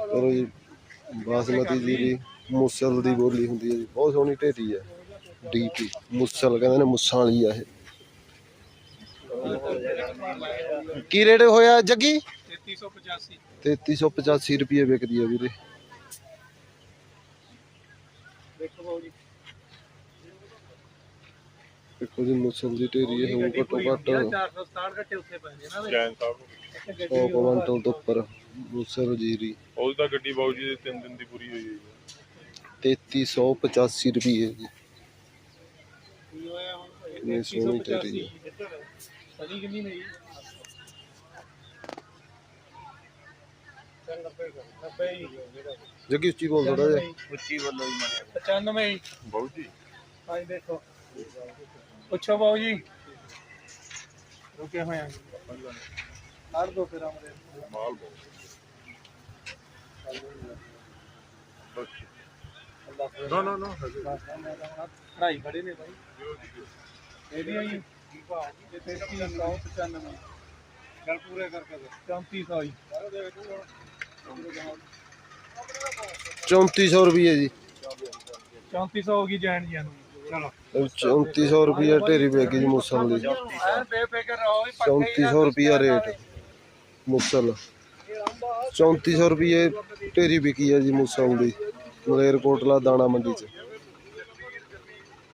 ਕਰੋ ਜੀ ਬਾਸਮਤੀ ਜੀ ਦੀ ਮੁਸਲ ਦੀ ਬੋਲੀ ਹੁੰਦੀ ਹੈ ਜੀ ਬਹੁਤ ਸੋਹਣੀ ਢੇਰੀ ਹੈ ਡੀਪੀ ਮੁਸਲ ਕਹਿੰਦੇ ਨੇ ਮੁੱਸਾਂ ਵਾਲੀ ਆ ਇਹ। ਕੀ ਰੇਟ ਹੋਇਆ ਜੱਗੀ? 3385 3385 ਰੁਪਏ ਵਿਕਦੀ ਹੈ ਵੀਰੇ। ਦੇਖੋ ਜੀ। ਮੁਸਲ ਦੀ ਢੇਰੀ ਇਹ ਹੋਊ ਘੱਟੋ ਘੱਟ। 467 ਘੱਟੇ ਉੱਥੇ ਪੈ ਨੇ ਜੈਨ ਸਾਹਿਬ ਨੂੰ 100 ਕੁਇੰਟਲ ਤੋਂ ਉੱਪਰ ਮੁਸਲ ਜੀਰੀ ਉਹ ਤਾਂ ਗੱਡੀ ਬਾਊ ਜੀ ਦੇ ਤਿੰਨ ਦਿਨ ਦੀ ਪੂਰੀ ਹੋਈ ਹੋਈ ਹੈ। 3385 ਰੁਪਏ ਜੀ। ਕੀ ਹੋਇਆ ਹੁਣ ਕਿੰਨੀ ਸੋਹਣੀ ਜੀ ਸਨੀ ਕਿੰਨੀ ਨਹੀਂ ਚੱਲ 90 ਕਰ 90 ਹੀ ਜਿਹੜਾ। ਜੱਗੀ ਉੱਚੀ ਬੋਲ ਥੋੜਾ ਜਿਹਾ। ਉੱਚੀ ਵੱਲੋਂ ਹੀ ਮਾਰਿਆ 95 ਹੀ। ਬਾਊ ਜੀ। ਹਾਂਜੀ ਦੇਖੋ। ਪੁੱਛੋ ਬਾਊ ਜੀ। ਰੁਕੇ ਹੋਏ ਆ ਕੱਢ ਦੋ ਫਿਰ ਆਮਰੇ ਮਾਲ ਬਾਊ ਨਾ ਨਾ ਨਾ ਪੜਾਈ ਖੜੇ ਨੇ ਬਾਈ। ਇਹਦੀਆਂ ਹੀ ਤੇ 3395 ਚੱਲ ਪੂਰੇ ਕਰਕੇ ਦੇ 3400 ਹੀ 3400 ਰੁਪਏ ਜੀ। 3400 ਹੋ ਗਈ ਜੈਨ ਜੀਆਂ ਨੂੰ। ਚਲੋ। 3400 ਰੁਪਏ ਢੇਰੀ ਵੇਗੀ ਜੀ ਮੁਸਲ ਦੀ ਐਨ ਬੇਫਿਕਰ ਰਹੋ ਵੀ ਪੱਕੇ 3400 ਰੁਪਏ ਰੇਟ। ਮੁਸਲ 3400 ਰੁਪਏ ਢੇਰੀ ਵਿਕੀ ਹੈ ਜੀ ਮੁਸਲ ਦੀ ਮਲੇਰਕੋਟਲਾ ਦਾਣਾ ਮੰਡੀ ਚ।